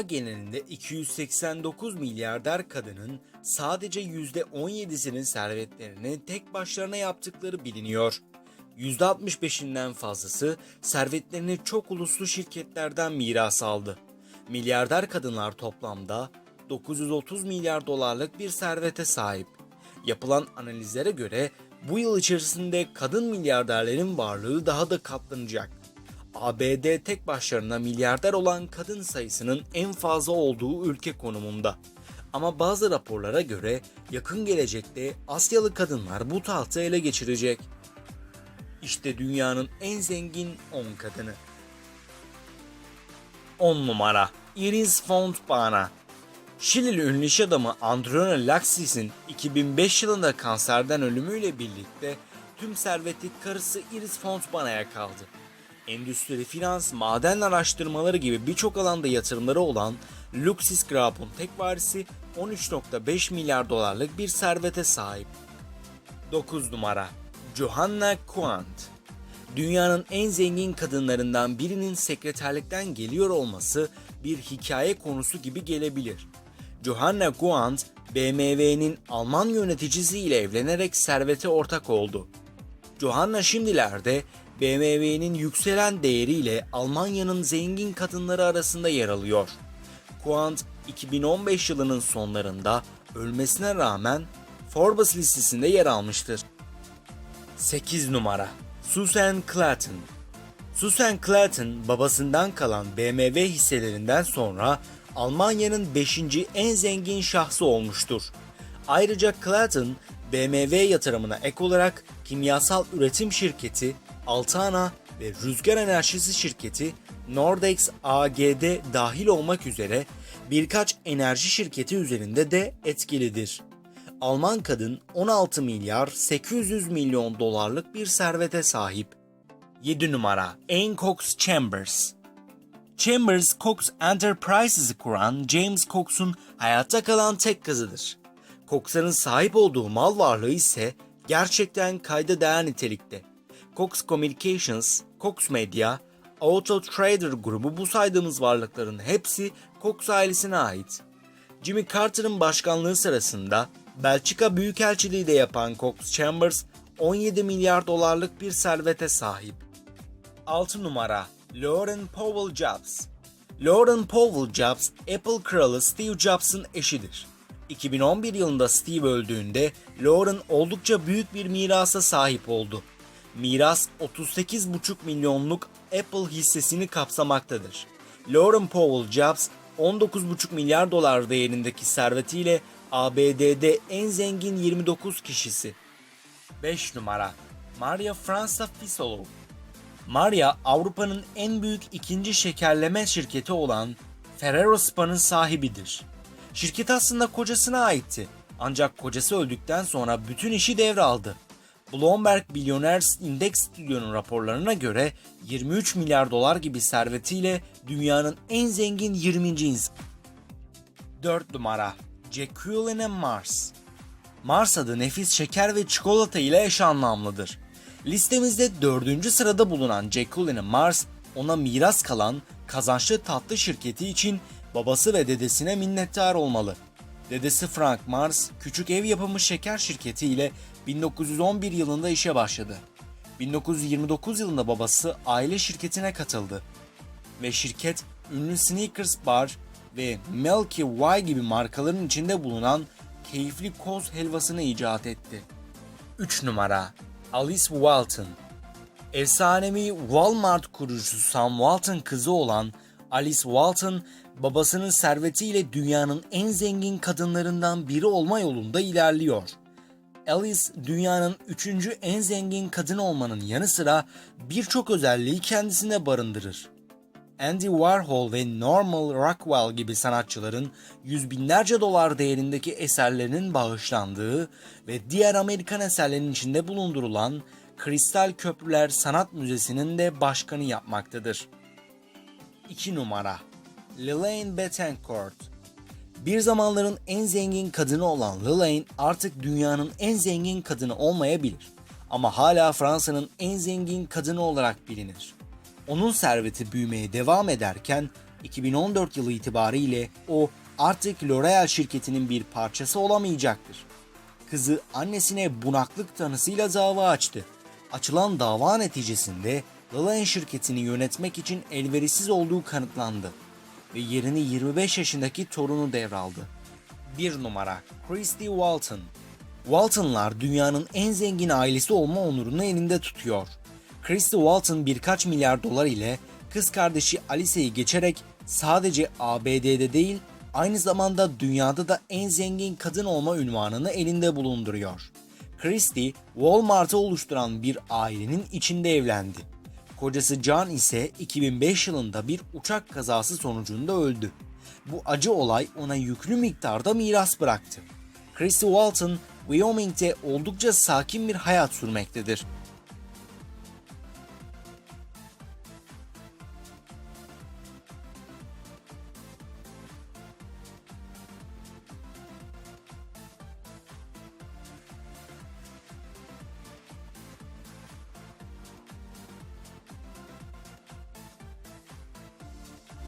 Genelinde 289 milyarder kadının sadece %17'sinin servetlerini tek başlarına yaptıkları biliniyor. %65'inden fazlası servetlerini çok uluslu şirketlerden miras aldı. Milyarder kadınlar toplamda 930 milyar dolarlık bir servete sahip. Yapılan analizlere göre bu yıl içerisinde kadın milyarderlerin varlığı daha da katlanacak. ABD tek başlarına milyarder olan kadın sayısının en fazla olduğu ülke konumunda. Ama bazı raporlara göre yakın gelecekte Asyalı kadınlar bu tahtı ele geçirecek. İşte dünyanın en zengin 10 kadını. 10 numara Iris Fontana Şilili ünlü iş adamı Androna Laxis'in 2005 yılında kanserden ölümüyle birlikte tüm serveti karısı Iris Fontana'ya kaldı. Endüstri, finans, maden araştırmaları gibi birçok alanda yatırımları olan Luxis Group'un tek varisi 13.5 milyar dolarlık bir servete sahip. 9 numara Johanna Quandt Dünyanın en zengin kadınlarından birinin sekreterlikten geliyor olması bir hikaye konusu gibi gelebilir. Johanna Quandt, BMW'nin Alman yöneticisiyle evlenerek servete ortak oldu. Johanna şimdilerde BMW'nin yükselen değeriyle Almanya'nın zengin kadınları arasında yer alıyor. Quandt 2015 yılının sonlarında ölmesine rağmen Forbes listesinde yer almıştır. 8 numara Susan Clayton Susan Clayton babasından kalan BMW hisselerinden sonra Almanya'nın 5. en zengin şahsı olmuştur. Ayrıca Clayton BMW yatırımına ek olarak kimyasal üretim şirketi Altana ve rüzgar enerjisi şirketi Nordex AG'de dahil olmak üzere birkaç enerji şirketi üzerinde de etkilidir. Alman kadın 16 milyar 800 milyon dolarlık bir servete sahip. 7 numara Anne Cox Chambers Chambers Cox Enterprises'ı kuran James Cox'un hayatta kalan tek kızıdır. Cox'ların sahip olduğu mal varlığı ise gerçekten kayda değer nitelikte. Cox Communications, Cox Media, Auto Trader grubu bu saydığımız varlıkların hepsi Cox ailesine ait. Jimmy Carter'ın başkanlığı sırasında Belçika Büyükelçiliği de yapan Cox Chambers 17 milyar dolarlık bir servete sahip. 6 numara Lauren Powell Jobs Lauren Powell Jobs, Apple kralı Steve Jobs'ın eşidir. 2011 yılında Steve öldüğünde Lauren oldukça büyük bir mirasa sahip oldu. Miras 38,5 milyonluk Apple hissesini kapsamaktadır. Lauren Powell Jobs 19,5 milyar dolar değerindeki servetiyle ABD'de en zengin 29 kişisi. 5 numara Maria Fransa Fisolov Maria Avrupa'nın en büyük ikinci şekerleme şirketi olan Ferrero Spa'nın sahibidir. Şirket aslında kocasına aitti. Ancak kocası öldükten sonra bütün işi devraldı. Bloomberg Billionaires Index Stüdyo'nun raporlarına göre 23 milyar dolar gibi servetiyle dünyanın en zengin 20. insan. 4 numara Jacqueline Mars Mars adı nefis şeker ve çikolata ile eş anlamlıdır. Listemizde dördüncü sırada bulunan Jacqueline Mars, ona miras kalan kazançlı tatlı şirketi için babası ve dedesine minnettar olmalı. Dedesi Frank Mars, küçük ev yapımı şeker şirketi ile 1911 yılında işe başladı. 1929 yılında babası aile şirketine katıldı ve şirket ünlü Snickers Bar ve Milky Way gibi markaların içinde bulunan keyifli koz helvasını icat etti. 3 numara Alice Walton Efsanevi Walmart kurucusu Sam Walton kızı olan Alice Walton, babasının servetiyle dünyanın en zengin kadınlarından biri olma yolunda ilerliyor. Alice, dünyanın üçüncü en zengin kadın olmanın yanı sıra birçok özelliği kendisine barındırır. Andy Warhol ve Norman Rockwell gibi sanatçıların yüz binlerce dolar değerindeki eserlerinin bağışlandığı ve diğer Amerikan eserlerinin içinde bulundurulan Kristal Köprüler Sanat Müzesi'nin de başkanı yapmaktadır. 2 numara Lillian Bettencourt Bir zamanların en zengin kadını olan Lillian artık dünyanın en zengin kadını olmayabilir. Ama hala Fransa'nın en zengin kadını olarak bilinir. Onun serveti büyümeye devam ederken 2014 yılı itibariyle o artık L'Oreal şirketinin bir parçası olamayacaktır. Kızı annesine bunaklık tanısıyla dava açtı. Açılan dava neticesinde Lalain şirketini yönetmek için elverişsiz olduğu kanıtlandı ve yerini 25 yaşındaki torunu devraldı. 1 numara Christy Walton Walton'lar dünyanın en zengin ailesi olma onurunu elinde tutuyor. Christy Walton birkaç milyar dolar ile kız kardeşi Alice'yi geçerek sadece ABD'de değil aynı zamanda dünyada da en zengin kadın olma ünvanını elinde bulunduruyor. Christie, Walmart'ı oluşturan bir ailenin içinde evlendi. Kocası John ise 2005 yılında bir uçak kazası sonucunda öldü. Bu acı olay ona yüklü miktarda miras bıraktı. Christy Walton, Wyoming'de oldukça sakin bir hayat sürmektedir.